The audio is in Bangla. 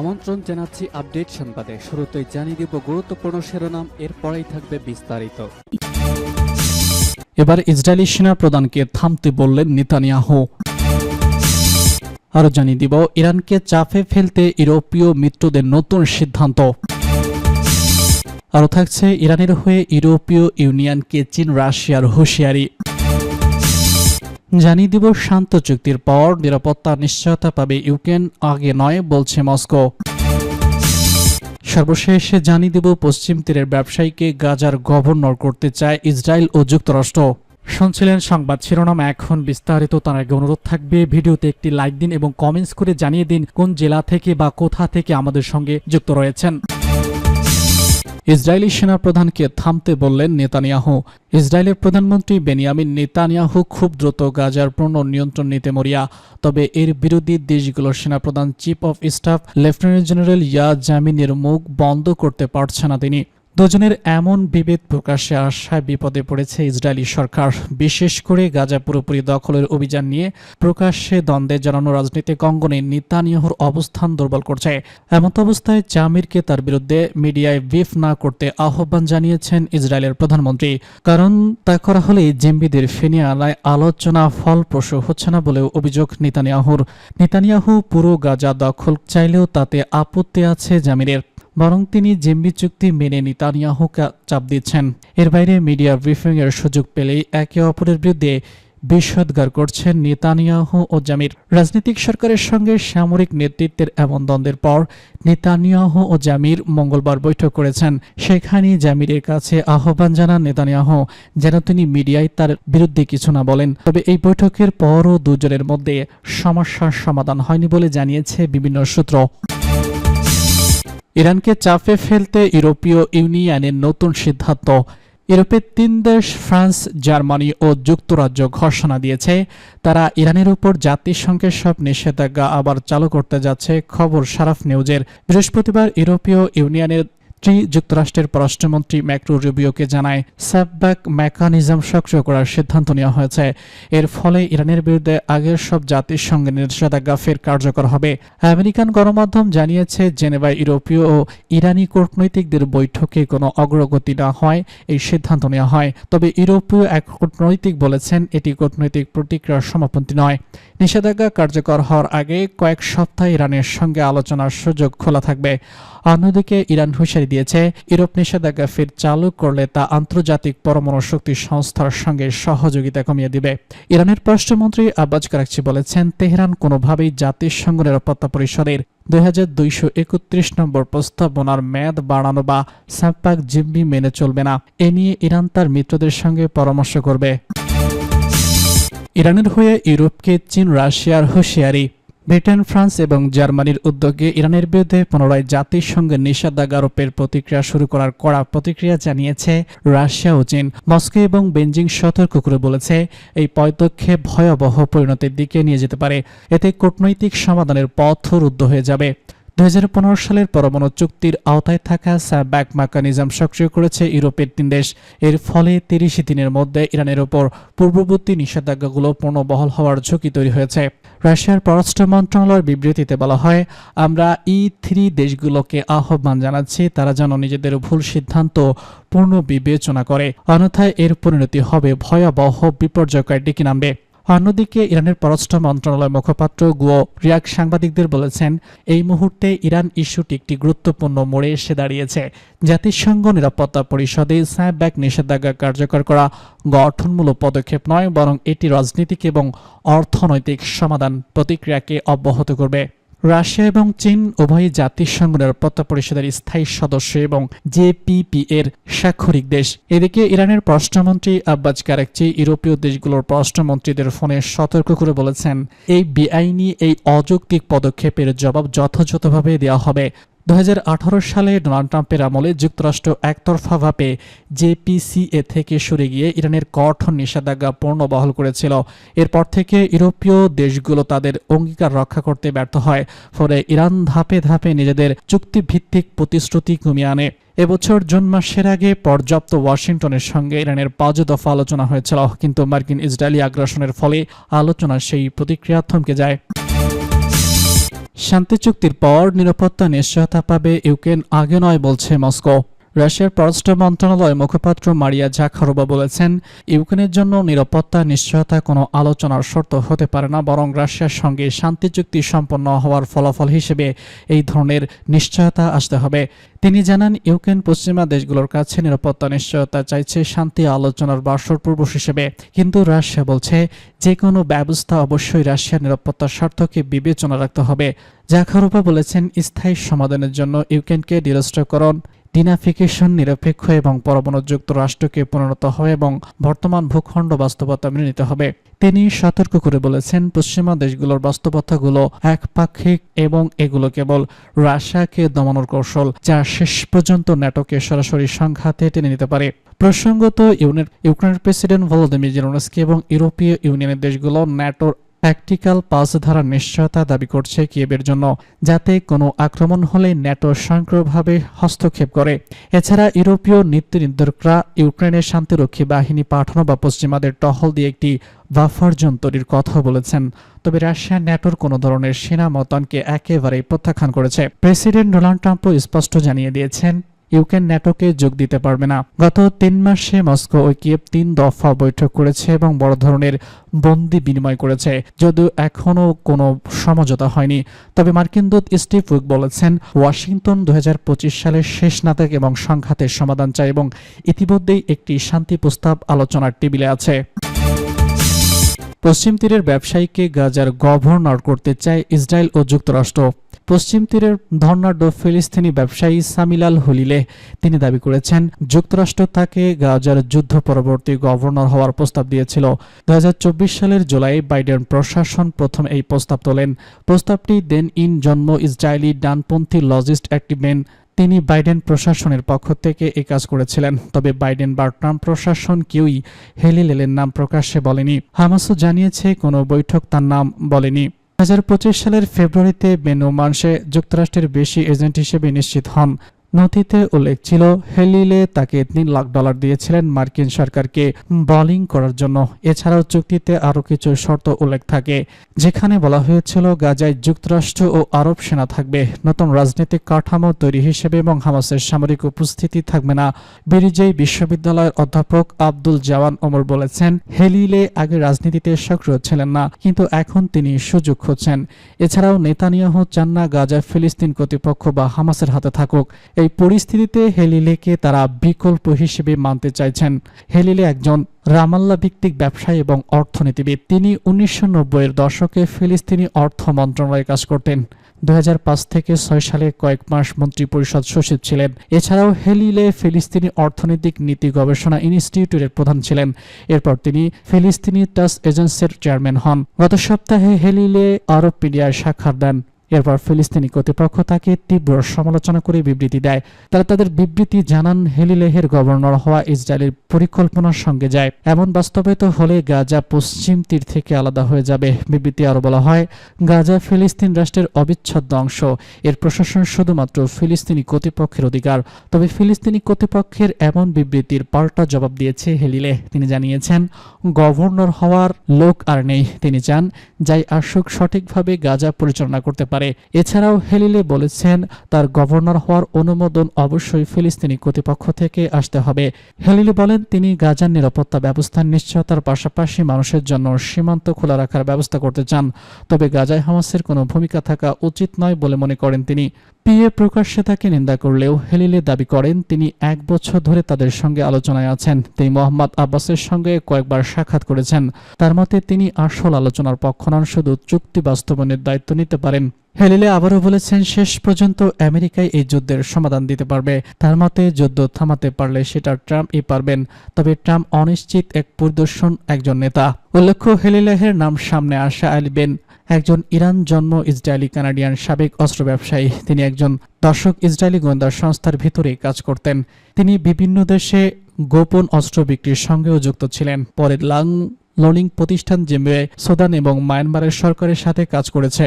আমন্ত্রণ জানাচ্ছি আপডেট সংবাদে। শুরুতেই জানিয়ে দিব গুরুত্বপূর্ণ শিরোনাম, এরপরেই থাকবে বিস্তারিত। এবার ইসরায়েলি সেনা প্রধানকে থামতে বললেন নেতানিয়াহু। আরও জানিয়ে দিব, ইরানকে চাপে ফেলতে ইউরোপীয় মিত্রদের নতুন সিদ্ধান্ত। আরও থাকছে, ইরানের হয়ে ইউরোপীয় ইউনিয়নকে চীন, রাশিয়ার হুঁশিয়ারি। জানিয়ে দিব, শান্ত চুক্তির পর নিরাপত্তার নিশ্চয়তা পাবে ইউক্রেন, আগে নয়, বলছে মস্কো। সর্বশেষ জানিয়ে দেব, পশ্চিম তীরের ব্যবসায়ীকে গাজার গভর্নর করতে চায় ইসরায়েল ও যুক্তরাষ্ট্র। শুনছিলেন সংবাদ শিরোনাম, এখন বিস্তারিত, তার আগে অনুরোধ থাকবে, ভিডিওতে একটি লাইক দিন এবং কমেন্টস করে জানিয়ে দিন, কোন জেলা থেকে বা কোথা থেকে আমাদের সঙ্গে যুক্ত রয়েছেন। ইসরায়েলি সেনাপ্রধানকে থামতে বললেন নেতানিয়াহু। ইসরায়েলের প্রধানমন্ত্রী বেনিয়ামিন নেতানিয়াহু খুব দ্রুত গাজার পূর্ণ নিয়ন্ত্রণ নিতে মরিয়া। তবে এর বিরোধী দেশগুলোর সেনাপ্রধান, chief of staff, lieutenant general ইয়া জামিনের মুখ বন্ধ করতে পারছে না তিনি। দুজনের এমন বিভেদ প্রকাশ্যে আসায় বিপদে পড়েছে ইসরায়েলি সরকার। বিশেষ করে গাজা পুরোপুরি দখলের অভিযান নিয়ে প্রকাশ্যে দ্বন্দ্বে জানানো রাজনীতিক অঙ্গনে নেতানিয়াহুর অবস্থান দুর্বল করছে। এমত অবস্থায় জামিরকে তার বিরুদ্ধে মিডিয়ায় বিফ না করতে আহ্বান জানিয়েছেন ইসরায়েলের প্রধানমন্ত্রী। কারণ তা করা হলে জেম্বিদের ফিনিয়ে আনায় আলোচনা ফলপ্রসূ হচ্ছে না বলেও অভিযোগ নেতানিয়াহুর। নিতানিয়াহু পুরো গাজা দখল চাইলেও তাতে আপত্তি আছে জামিরের। বরং তিনি জেম্বি চুক্তি মেনে নেতানিয়াহুকে চাপ দিচ্ছেন। এর বাইরে মিডিয়া ব্রিফিং এর সুযোগ পেলেই একে অপরের বিরুদ্ধে বিষোদ্গার করছেন নেতানিয়াহু ও জামির। রাজনৈতিক সরকারের সঙ্গে সামরিক নেতৃত্বের এমন দ্বন্দ্বের পর নেতানিয়াহু ও জামির মঙ্গলবার বৈঠক করেছেন। সেখানে জামিরের কাছে আহ্বান জানান নেতানিয়াহু, যেন তিনি মিডিয়ায় তার বিরুদ্ধে কিছু না বলেন। তবে এই বৈঠকের পরও দুজনের মধ্যে সমস্যার সমাধান হয়নি বলে জানিয়েছে বিভিন্ন সূত্র। ইরানকে চাপে ফেলতে ইউরোপীয় ইউনিয়নের নতুন সিদ্ধান্ত। ইউরোপের তিন দেশ, ফ্রান্স, জার্মানি ও যুক্তরাজ্য ঘোষণা দিয়েছে। তারা ইরানের উপর জাতিসংঘের সব নিষেধাজ্ঞা আবার চালু করতে যাচ্ছে, খবর সারাফ নিউজের। বৃহস্পতিবার ইউরোপীয় ইউনিয়নের ত্রি যুক্তরাষ্ট্রের পররাষ্ট্রমন্ত্রী ম্যাক্রো রুবিওকে জানায় স্যাপব্যাক মেকানিজম সক্রিয় করার সিদ্ধান্ত নেওয়া হয়েছে। এর ফলে ইরানের বিরুদ্ধে আগের সব জাতিসংঘের নিষেধাজ্ঞা ফের কার্যকর হবে। আমেরিকান গণমাধ্যম জানিয়েছে, জেনেভায় ইউরোপীয় ও ইরানি কূটনৈতিকদের বৈঠকে কোনো অগ্রগতি না হয়, এই সিদ্ধান্ত নেওয়া হয়। তবে ইউরোপীয় এক কূটনৈতিক বলেছেন, এটি কূটনৈতিক প্রতিক্রিয়ার সমাপন্তি নয়। নিষেধাজ্ঞা কার্যকর হওয়ার আগে কয়েক সপ্তাহ ইরানের সঙ্গে আলোচনার সুযোগ খোলা থাকবে। অন্যদিকে, ইরান হুঁশিয়ারি দিয়েছে, ইউরোপ নিষেধাজ্ঞা ফের চালু করলে তা আন্তর্জাতিক পরমাণু শক্তি সংস্থার সঙ্গে সহযোগিতা কমিয়ে দিবে। ইরানের পররাষ্ট্রমন্ত্রী আব্বাস কারাকচি বলেছেন, তেহরান কোনোভাবেই জাতিসংঘ নিরাপত্তা পরিষদের দুই হাজার দুইশো একত্রিশ নম্বর প্রস্তাবনার মেয়াদ বাড়ানো বা সাপ্পাক জিম্মি মেনে চলবে না। এ নিয়ে ইরান তার মিত্রদের সঙ্গে পরামর্শ করবে। ইরানের হয়ে ইউরোপকে চীন রাশিয়ার হুঁশিয়ারি। ব্রিটেন, ফ্রান্স এবং জার্মানির উদ্যোগে ইরানের বিরুদ্ধে পুনরায় জাতিসংঘের নিষেধাজ্ঞা আরোপের প্রতিক্রিয়া শুরু করার কড়া প্রতিক্রিয়া জানিয়েছে রাশিয়া ও চীন। মস্কো এবং বেঞ্জিং সতর্ক করে বলেছে এই পদক্ষেপ ভয়াবহ পরিণতির দিকে নিয়ে যেতে পারে। এতে কূটনৈতিক সমাধানের পথ রুদ্ধ হয়ে যাবে। দুই হাজার পনেরো সালের পরমাণু চুক্তির আওতায় থাকা স্যাব্যাক মেকানিজম সক্রিয় করেছে ইউরোপের তিন দেশ। এর ফলে তিরিশ দিনের মধ্যে ইরানের ওপর পূর্ববর্তী নিষেধাজ্ঞাগুলো পুনর্বহাল হওয়ার ঝুঁকি তৈরি হয়েছে। রাশিয়ার পররাষ্ট্র মন্ত্রণালয়ের বিবৃতিতে বলা হয়, আমরা ই থ্রি দেশগুলোকে আহ্বান জানাচ্ছি, তারা যেন নিজেদের ভুল সিদ্ধান্ত পূর্ণ বিবেচনা করে। অন্যথায় এর পরিণতি হবে ভয়াবহ বিপর্যয়কার ডেকে নামবে? অন্যদিকে ইরানের পররাষ্ট্র মন্ত্রণালয়ের মুখপাত্র গুয়ো রিয়াক সাংবাদিকদের বলেছেন, এই মুহূর্তে ইরান ইস্যুটি একটি গুরুত্বপূর্ণ মোড়ে এসে দাঁড়িয়েছে। জাতিসংঘ নিরাপত্তা পরিষদে স্ন্যাপব্যাক নিষেধাজ্ঞা কার্যকর করা গঠনমূলক পদক্ষেপ নয়, বরং এটি রাজনৈতিক এবং অর্থনৈতিক সমাধান প্রতিক্রিয়াকে অব্যাহত করবে। রাশিয়া এবং চীন উভয়ই জাতিসংঘ নিরাপত্তা পরিষদের স্থায়ী সদস্য এবং জেপিপি এর স্বাক্ষরিক দেশ। এদিকে ইরানের পররাষ্ট্রমন্ত্রী আব্বাস কারাকচি ইউরোপীয় দেশগুলোর পররাষ্ট্রমন্ত্রীদের ফোনে সতর্ক করে বলেছেন, এই বেআইনি, এই অযৌক্তিক পদক্ষেপের জবাব যথাযথভাবে দেওয়া হবে। দু হাজার আঠারো সালে ডোনাল্ড ট্রাম্পের আমলে যুক্তরাষ্ট্র একতরফাভাবে জেপিসিএ থেকে সরে গিয়ে ইরানের কঠোর নিষেধাজ্ঞা পূর্ণ বহল করেছিল। এরপর থেকে ইউরোপীয় দেশগুলো তাদের অঙ্গীকার রক্ষা করতে ব্যর্থ হয়, ফলে ইরান ধাপে ধাপে নিজেদের চুক্তিভিত্তিক প্রতিশ্রুতি কমিয়ে আনে। এবছর জুন মাসের আগে পর্যাপ্ত ওয়াশিংটনের সঙ্গে ইরানের পাঁচ দফা আলোচনা হয়েছিল, কিন্তু মার্কিন ইসরায়েলি আগ্রাসনের ফলে আলোচনার সেই প্রতিক্রিয়া থমকে যায়। শান্তি চুক্তির পর নিরাপত্তা নিশ্চয়তা পাবে ইউক্রেন আগে নয় বলছে মস্কো। রাশিয়ার পররাষ্ট্র মন্ত্রণালয় মুখপাত্র মারিয়া জাখারোবা বলেছেন, ইউক্রেনের জন্য নিরাপত্তা, নিশ্চয়তা কোনো আলোচনার শর্ত হতে পারে না, বরং রাশিয়ার সঙ্গে শান্তি চুক্তি সম্পন্ন হওয়ার ফলাফল হিসেবে এই ধরনের নিশ্চয়তা আসতে হবে। তিনি জানান, ইউক্রেন পশ্চিমা দেশগুলোর কাছে নিরাপত্তা, নিশ্চয়তা চাইছে শান্তি আলোচনার বাসর পূর্ব হিসেবে। কিন্তু রাশিয়া বলছে যে কোনো ব্যবস্থা অবশ্যই রাশিয়ার নিরাপত্তার স্বার্থকে বিবেচনা রাখতে হবে। জাখারোপা বলেছেন, স্থায়ী সমাধানের জন্য ইউক্রেনকে নিরস্ত্রকরণ ডিনাফিকেশন, নিরপেক্ষ এবং পরমাণুযুক্ত রাষ্ট্রকে পরিণত হয় এবং বর্তমান ভূখণ্ড বাস্তবতা মেনে নিতে হবে। তিনি সতর্ক করে বলেছেন, পশ্চিমা দেশগুলোর বাস্তবতাগুলো একপাক্ষিক এবং এগুলো কেবল রাশিয়াকে দমানোর কৌশল, যা শেষ পর্যন্ত ন্যাটোকে সরাসরি সংঘাতে টেনে নিতে পারে। প্রসঙ্গত ইউক্রেনের প্রেসিডেন্ট ভলোদিমির জেলোনস্কি এবং ইউরোপীয় ইউনিয়নের দেশগুলো ন্যাটোর ট্যাকটিক্যাল পাস ধারার নিশ্চয়তা দাবি করছে কিয়েবের জন্য, যাতে কোনো আক্রমণ হলে ন্যাটো স্বয়ংক্রিয়ভাবে হস্তক্ষেপ করে। এছাড়া ইউরোপীয় নীতি নির্ধারকরা ইউক্রেনের শান্তিরক্ষী বাহিনী পাঠানো বা পশ্চিমাদের টহল দিয়ে একটি বাফার জোন তৈরির কথা বলেছেন। তবে রাশিয়া ন্যাটোর কোনো ধরনের সেনা মতনকে একেবারেই প্রত্যাখ্যান করেছে। প্রেসিডেন্ট ডোনাল্ড ট্রাম্পও স্পষ্ট জানিয়ে দিয়েছেন ইউক্রেন ন্যাটোকে যোগ দিতে পারবে না। গত তিন মাসে মস্কো ও কিয়েভ তিন দফা বৈঠক করেছে এবং বড় ধরনের বন্দি বিনিময় করেছে, যদিও এখনও কোনো সমঝোতা হয়নি। তবে মার্কিন দূত স্টিভ উইক বলেছেন, ওয়াশিংটন দুহাজার পঁচিশ সালের শেষ নাটক এবং সংঘাতের সমাধান চায় এবং ইতিমধ্যেই একটি শান্তি প্রস্তাব আলোচনার টেবিলে আছে। পশ্চিম তীরের ব্যবসায়ীকে গাজার গভর্নর করতে চায় ইসরায়েল ও যুক্তরাষ্ট্র। পশ্চিম তীরের ধর্নাঢ্য ফিলিস্তিনি ব্যবসায়ী সামিলাল হলিলে তিনি দাবি করেছেন, যুক্তরাষ্ট্র তাকে গাজার যুদ্ধ পরবর্তী গভর্নর হওয়ার প্রস্তাব দিয়েছিল। দু হাজার চব্বিশ সালের জুলাই বাইডেন প্রশাসন প্রথম এই প্রস্তাব তোলেন। প্রস্তাবটি দেন ইন জন্ম ইসরায়েলি ডানপন্থী লজিস্ট অ্যাক্টিভমেন তিনি বাইডেন প্রশাসনের পক্ষ থেকে এই কাজ করেছিলেন, তবে বাইডেন বা ট্রাম্প প্রশাসন কেউই হেলিলেলের নাম প্রকাশ্যে বলেনি। হামাসও জানিয়েছে, কোনো বৈঠক তার নাম বলেনি। সালের ফেব্রুয়ারিতে বেনু মানসে যুক্তরাষ্ট্রের বেশি এজেন্ট হিসেবে নিশ্চিত হন। নথিতে উল্লেখ ছিল, হেলিলে তাকে তিন লাখ ডলার দিয়েছিলেন মার্কিন সরকারকে বলিং করার জন্য। এছাড়াও চুক্তিতে আরও কিছু শর্ত উল্লেখ থাকে, যেখানে বলা হয়েছিল গাজায় যুক্তরাষ্ট্র ও আরব সেনা থাকবে। নতুন রাজনৈতিক কাঠামো তৈরি হিসেবে এবং হামাসের সামরিক উপস্থিতি থাকবে না। বিরিজেই বিশ্ববিদ্যালয়ের অধ্যাপক আব্দুল জাওয়ান ওমর বলেছেন, হেলিলে আগে রাজনীতিতে সক্রিয় ছিলেন না, কিন্তু এখন তিনি সুযোগ খুঁজছেন। এছাড়াও নেতানিয়াহ চান না গাজা ফিলিস্তিন কর্তৃপক্ষ বা হামাসের হাতে থাকুক। এই পরিস্থিতিতে হেলিলেকে তারা বিকল্প হিসেবে মানতে চাইছেন। হেলিলে একজন রামাল্লা ভিত্তিক ব্যবসায়ী এবং অর্থনীতিবিদ। তিনি উনিশশো এর দশকে ফিলিস্তিনি অর্থ মন্ত্রণালয়ে কাজ করতেন। দু হাজার পাঁচ থেকে ছয় সালে কয়েক মাস মন্ত্রী পরিষদ সচিব ছিলেন। এছাড়াও হেলিলে ফিলিস্তিনি অর্থনৈতিক নীতি গবেষণা ইনস্টিটিউটের প্রধান ছিলেন। এরপর তিনি ফিলিস্তিনি টাস এজেন্সির চেয়ারম্যান হন। গত সপ্তাহে হেলিলে আরব মিডিয়ায় সাক্ষাৎ দেন। এরপর ফিলিস্তিনি কর্তৃপক্ষ তাকে তীব্র সমালোচনা করে বিবৃতি দেয়। তারা তাদের বিবৃতি জানান হেলিলেহের গভর্নর হওয়া ইসরায়েলের পরিকল্পনার সঙ্গে যায়। এমন বাস্তবায়িত হলে গাজা পশ্চিম তীর থেকে আলাদা হয়ে যাবে। বিবৃতি আরও বলা হয়, গাজা ফিলিস্তিন রাষ্ট্রের অবিচ্ছেদ্য অংশ। এর প্রশাসন শুধুমাত্র ফিলিস্তিনি কর্তৃপক্ষের অধিকার। তবে ফিলিস্তিনি কর্তৃপক্ষের এমন বিবৃতির পাল্টা জবাব দিয়েছে হেলিলে তিনি জানিয়েছেন, গভর্নর হওয়ার লোক আর নেই। তিনি চান, যাই আসুক, সঠিকভাবে গাজা পরিচালনা করতে পারে। এছাড়াও হেলিলে বলেছেন, তার গভর্নর হওয়ার অনুমোদন অবশ্যই ফিলিস্তিনি কর্তৃপক্ষ থেকে আসতে হবে। হেলিলে বলেন, তিনি গাজার নিরাপত্তা ব্যবস্থার নিশ্চয়তার পাশাপাশি মানুষের জন্য সীমান্ত খোলা রাখার ব্যবস্থা করতে চান। তবে গাজায় হামাসের কোনো ভূমিকা থাকা উচিত নয় বলে মনে করেন তিনি। পিএ প্রকাশ্যে তাকে নিন্দা করলেও হেলিলে দাবি করেন, তিনি এক বছর ধরে তাদের সঙ্গে আলোচনায় আছেন। তিনি মোহাম্মদ আব্বাসের সঙ্গে কয়েকবার সাক্ষাৎ করেছেন। তার মতে, তিনি আসল আলোচনার পক্ষ নন, শুধু চুক্তি বাস্তবনের দায়িত্ব নিতে পারেন। হেলিলে আবারও বলেছেন, শেষ পর্যন্ত আমেরিকাই এই যুদ্ধের সমাধান দিতে পারবে। তার মতে, যুদ্ধ থামাতে পারলে সেটা ট্রাম্পই পারবেন। তবে ট্রাম্প অনিশ্চিত এক পরিদর্শন একজন নেতা। উল্লেখ্য, হেলিলেহের নাম সামনে আসা আলবেন একজন ইরান জন্ম ইসরায়েলি কানাডিয়ান সাবেক অস্ত্র ব্যবসায়ী। তিনি একজন দর্শক ইসরায়েলি গোয়েন্দা সংস্থার ভিতরে কাজ করতেন। তিনি বিভিন্ন দেশে গোপন অস্ত্র বিক্রির সঙ্গেও যুক্ত ছিলেন। পরে লাং লোনিং প্রতিষ্ঠান জিম্বে সুদান এবং মায়ানমারের সরকারের সাথে কাজ করেছে।